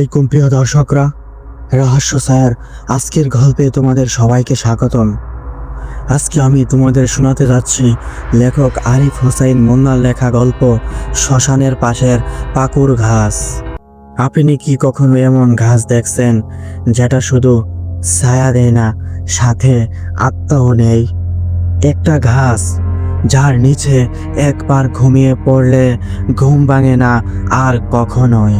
আলাইকুম প্রিয় দর্শকরা। রহস্য স্যার, আজকের গল্পে তোমাদের সবাইকে স্বাগতম। আজকে আমি তোমাদের শোনাতে যাচ্ছি লেখক আরিফ হোসাইন মুন্নার লেখা গল্প শ্মশানের পাশের পাকুর ঘাস। আপনি কি কখনো এমন ঘাস দেখছেন যেটা শুধু ছায়া দেয় না, সাথে আত্মাও নেই? একটা ঘাস যার নিচে একবার ঘুমিয়ে পড়লে ঘুম ভাঙে না আর কখনোই।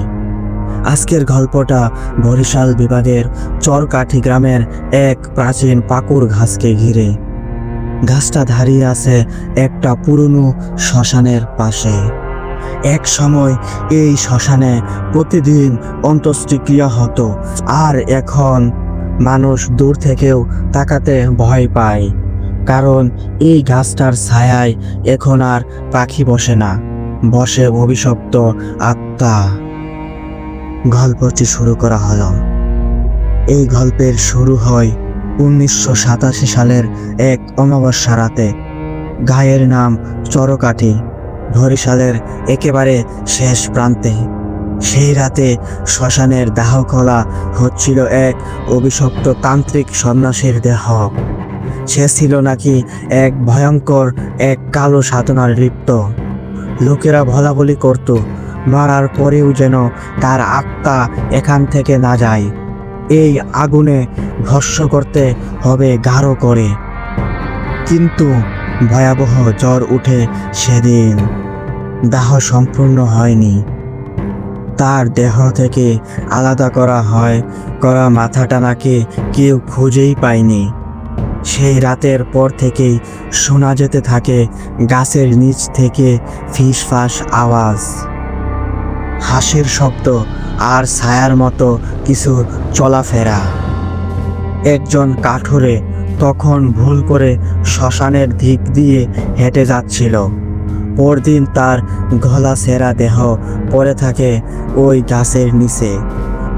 আজকের গল্পটা বরিশাল বিভাগের চরকাঠি গ্রামের এক প্রাচীন পাকুর ঘাসকে ঘিরে। ঘাসটা দাঁড়িয়ে আছে একটা পুরনো শ্মশানের পাশে। এক সময় এই শ্মশানে প্রতিদিন অন্ত্যেষ্টিক্রিয়া হতো, আর এখন মানুষ দূর থেকেও তাকাতে ভয় পায়, কারণ এই গাছটার ছায়ায় এখন আর পাখি বসে না, বসে অভিশপ্ত আত্মা। গল্পটি শুরু করা হলো। এই গল্পের শুরু হয় উনিশশো সাতাশি সালের এক অমাবস্যা রাতে। গায়ের নাম চরকাঠি, বরিশালের একেবারে শেষ প্রান্তে। সেই রাতে শ্মশানের দাহ খোলা হচ্ছিল এক অভিশপ্ত তান্ত্রিক সন্ন্যাসীর দেহ। সে ছিল নাকি এক ভয়ঙ্কর, এক কালো সাধনার লিপ্ত। লোকেরা বলা বলি করত মারার পরেও যেন তার আত্মা এখান থেকে না যায়। এই আগুনে ভস্য করতে হবে গাঢ় করে। কিন্তু ভয়াবহ জ্বর উঠে সেদিন দাহ সম্পূর্ণ হয়নি। তার দেহ থেকে আলাদা করা হয়, করা মাথাটা নাকি কেউ খুঁজেই পায়নি। সেই রাতের পর থেকেই শোনা যেতে থাকে গাছের নিচ থেকে ফিসফাস আওয়াজ। হাসির শব্দ আর ছায়ার মতো কিছু চলাফেরা। একজন কাঠুরে তখন ভুল করে শ্মশানের দিক দিয়ে হেঁটে যাচ্ছিল। পরদিন তার গলা সেরা দেহ পড়ে থাকে ওই গাছের নিচে।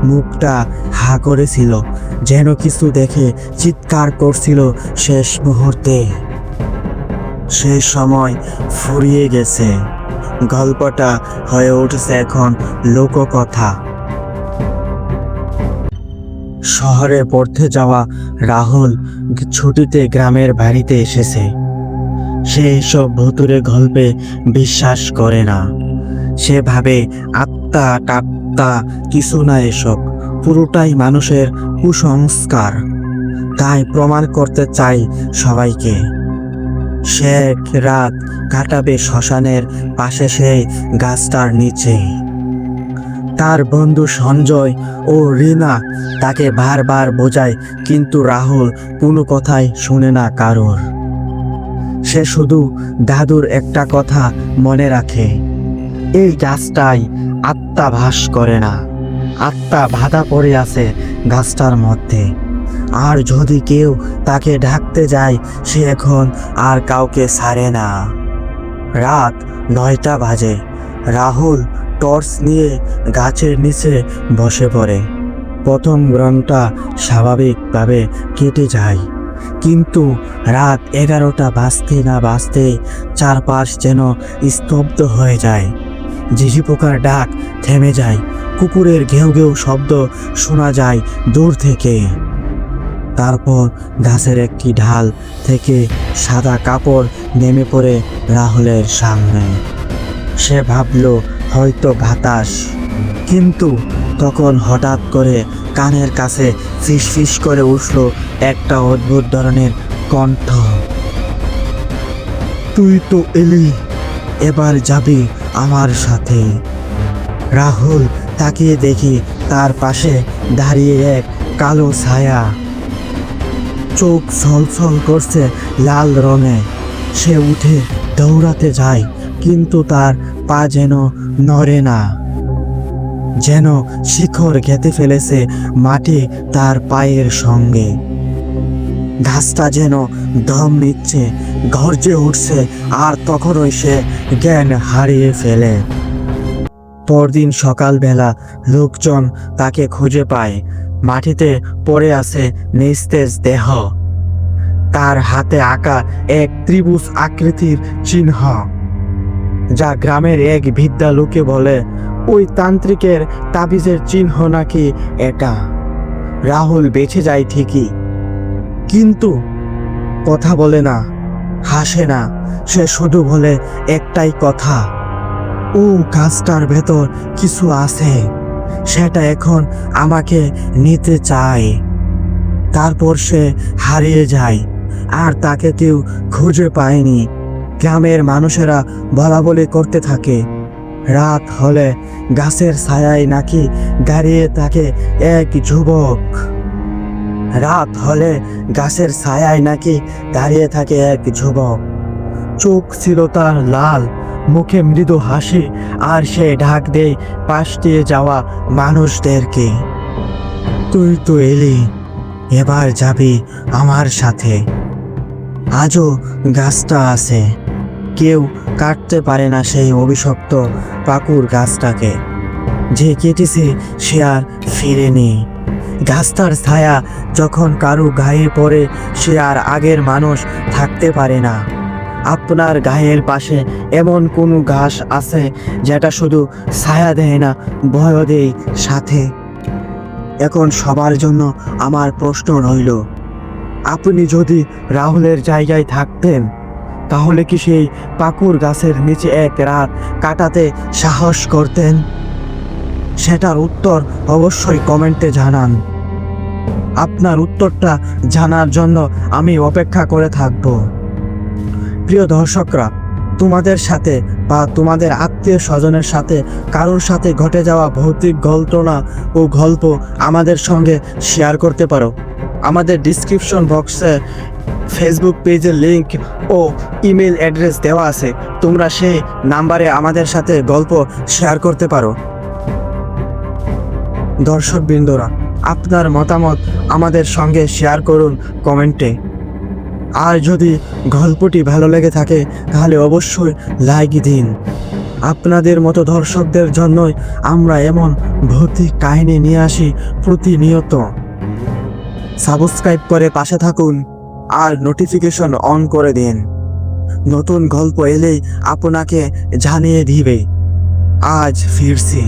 মুখটা হা করেছিল, যেন কিছু দেখে চিৎকার করছিল শেষ মুহূর্তে। সেই সময় ফুরিয়ে গেছে। গল্পটা হয়ে উঠেছে এখন লোককথা। শহরে পড়তে যাওয়া রাহুল ছুটিতে গ্রামের বাড়িতে এসেছে। সে এসব ভুতুরে গল্পে বিশ্বাস করে না। সে ভাবে, আত্মা টাত্মা কিছু না এসব। পুরোটাই মানুষের কুসংস্কার। তাই প্রমাণ করতে চাই সবাইকে। সে এক রাত কাটাবে শ্মশানের পাশে সেই গাছটার নিচে। তার বন্ধু সঞ্জয় ও রিনা তাকে বারবার বোঝায়, কিন্তু রাহুল কোনো কথাই শুনে না কারোর। সে শুধু দাদুর একটা কথা মনে রাখে, এই গাছটাই আত্মা ভাস করে না। আত্মা বাধা পড়ে আছে গাছটার মধ্যে। আর যদি কেউ তাকে ঢাকতে যায়, সে এখন আর কাউকে ছাড়ে না। রাত নয়টা বাজে। রাহুল টর্চ নিয়ে গাছের নিচে বসে পড়ে। প্রথম গ্রামটা স্বাভাবিকভাবে কেটে যায়। কিন্তু রাত এগারোটা বাজতে না বাজতে চারপাশ যেন স্তব্ধ হয়ে যায়। ঝিঝি পোকার ডাক থেমে যায়। কুকুরের ঘেউ ঘেউ শব্দ শোনা যায় দূর থেকে। তারপর গাছের একটি ঢাল থেকে সাদা কাপড় নেমে পড়ে রাহুলের সামনে। সে ভাবল, হয়তো বাতাস। কিন্তু তখন হঠাৎ করে কানের কাছে ফিস করে উঠল একটা অদ্ভুত ধরনের কণ্ঠ। তুই তো এলি, এবার যাবি আমার সাথে। রাহুল তাকিয়ে দেখি তার পাশে দাঁড়িয়ে এক কালো ছায়া চোখ ছলছল করছে লাল রঙে। সে উঠে দৌড়াতে যায়, কিন্তু তার পা যেন নড়ে না। যেন শিখর গেঁথে ফেলেছে মাটি তার পায়ের সঙ্গে। ঘাসটা যেন দম নিচ্ছে, গর্জে উঠছে, আর তখনই সে জ্ঞান হারিয়ে ফেলে। পরদিন সকালবেলা লোকজন তাকে খুঁজে পায়। মাটিতে পড়ে আছে নিস্তেজ দেহ। তার হাতে আঁকা এক ত্রিভুজ আকৃতির চিহ্ন, যা গ্রামের এক বিদ্যা লোকে বলে, ওই তান্ত্রিকের তাবিজের চিহ্ন নাকি এটা? রাহুল বেঁচে যায় ঠিকই। কিন্তু কথা বলে না, হাসে না, সে শুধু বলে, একটাই কথা, ও গাছটার ভেতর কিছু আছে। সেটা এখন আমাকে নিতে চায়। তারপর সে হারিয়ে যায়, আর তাকে কেউ খুঁজে পায়নি। গ্রামের মানুষেরা বলা বলি করতে থাকে। রাত হলে গাছের ছায়ায় নাকি দাঁড়িয়ে থাকে এক যুবক। রাত হলে গাছের ছায়ায় নাকি দাঁড়িয়ে থাকে এক যুবক। চোখ ছিল তার লাল মুখে মৃদু হাসি আর সে ঢাক দেয় পাশ দিয়ে যাওয়া মানুষদেরকে। তুই তো এলি, এবার যাবি আমার সাথে। আজও গাছটা আছে, কেউ কাটতে পারে না সেই অভিশপ্ত পাকুর গাছটাকে। যে কেটেছে সে আর ফিরেনি। গাছটার ছায়া যখন কারু গায়ে পড়ে সে আর আগের মানুষ থাকতে পারে না। আপনার গায়ের পাশে এমন কোনো ঘাস আছে যেটা শুধু ছায়া দেয় না ভয় দেয় সাথে। এখন সবার জন্য আমার প্রশ্ন রইল, আপনি যদি রাহুলের জায়গায় থাকতেন, তাহলে কি সেই পাকুর গাছের নিচে এক রাত কাটাতে সাহস করতেন? সেটার উত্তর অবশ্যই কমেন্টে জানান। আপনার উত্তরটা জানার জন্য আমি অপেক্ষা করে থাকব। প্রিয় দর্শকরা, তোমাদের সাথে বা তোমাদের আত্মীয় স্বজনের সাথে কারোর সাথে ঘটে যাওয়া ভৌতিক ঘটনা ও গল্প আমাদের সঙ্গে শেয়ার করতে পারো। আমাদের ডিসক্রিপশন বক্সে ফেসবুক পেজের লিংক ও ইমেল অ্যাড্রেস দেওয়া আছে। তোমরা সেই নাম্বারে আমাদের সাথে গল্প শেয়ার করতে পারো। দর্শকবৃন্দরা, আপনার মতামত আমাদের সঙ্গে শেয়ার করুন কমেন্টে। আর যদি গল্পটি ভালো লেগে থাকে, তাহলে অবশ্যই লাইক দিন। আপনাদের মতো দর্শকদের জন্যই আমরা এমন ভৌতিক কাহিনী নিয়ে আসি প্রতিনিয়ত। সাবস্ক্রাইব করে পাশে থাকুন আর নোটিফিকেশন অন করে দিন। নতুন গল্প এলেই আপনাকে জানিয়ে দিবে। আজ ফিরছি।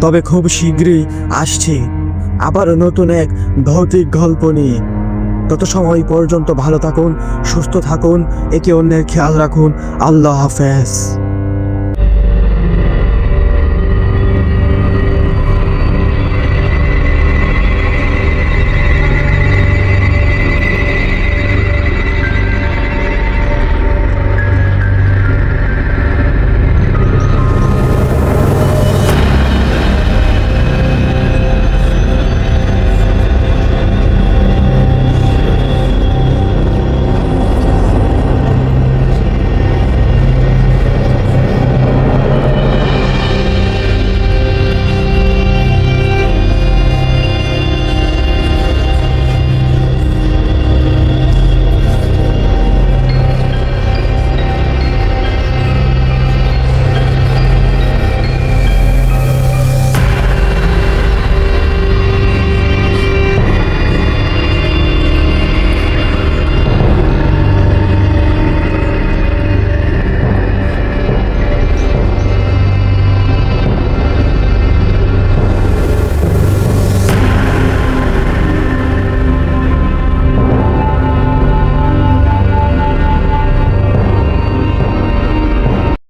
তবে খুব শীঘ্রই আসছি। আবার নতুন এক ভৌতিক গল্প নিয়ে। তত সময় পর্যন্ত ভালো থাকুন সুস্থ থাকুন একে অন্যের খেয়াল রাখুন। আল্লাহ হাফেজ।